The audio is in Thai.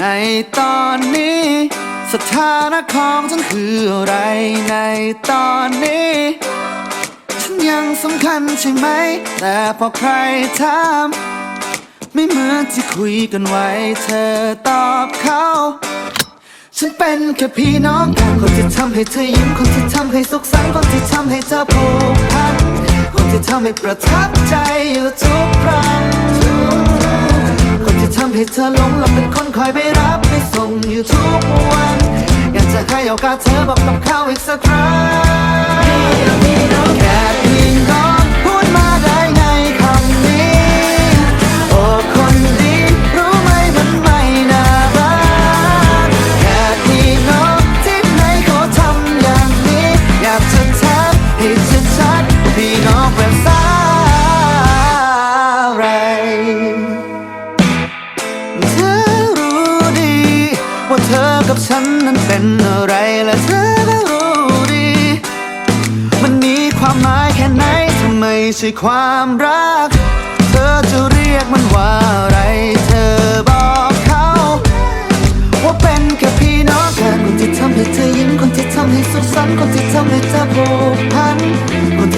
ในตอนนี้ สถานะของฉันคืออะไรในตอนนี้ ฉันยังสำคัญใช่ไหม แต่พอใครถามไม่เหมือนที่คุยกันไว้ เธอตอบเขาฉันเป็นแค่พี่น้องกันคนที่ทำให้เธอยิ้มคนที่ทำให้สุขสันต์คนที่ทำให้เธอผูกพันคนที่ทำให้ประทับใจอยู่ทุกครั้ง ทำให้เธอหลงและเป็นคนคอยไปรับไปส่งอยู่ทุกวัน อยากจะให้โอกาสเธอบอกกับเขาอีกสักครั้ง กับฉันนั้นเป็นอะไรและเธอก็รู้ดี มันมีความหมายแค่ไหนถ้าไมใช่ความรัก เธอจะเรียกมันว่าอะไรเธอบอกเขา ว่าเป็นแค่พี่น้องกันคนที่ทำให้เธอยิ้มคนที่ทำให้สุขสันต์คนที่ทำให้เธอผูกพันคนที่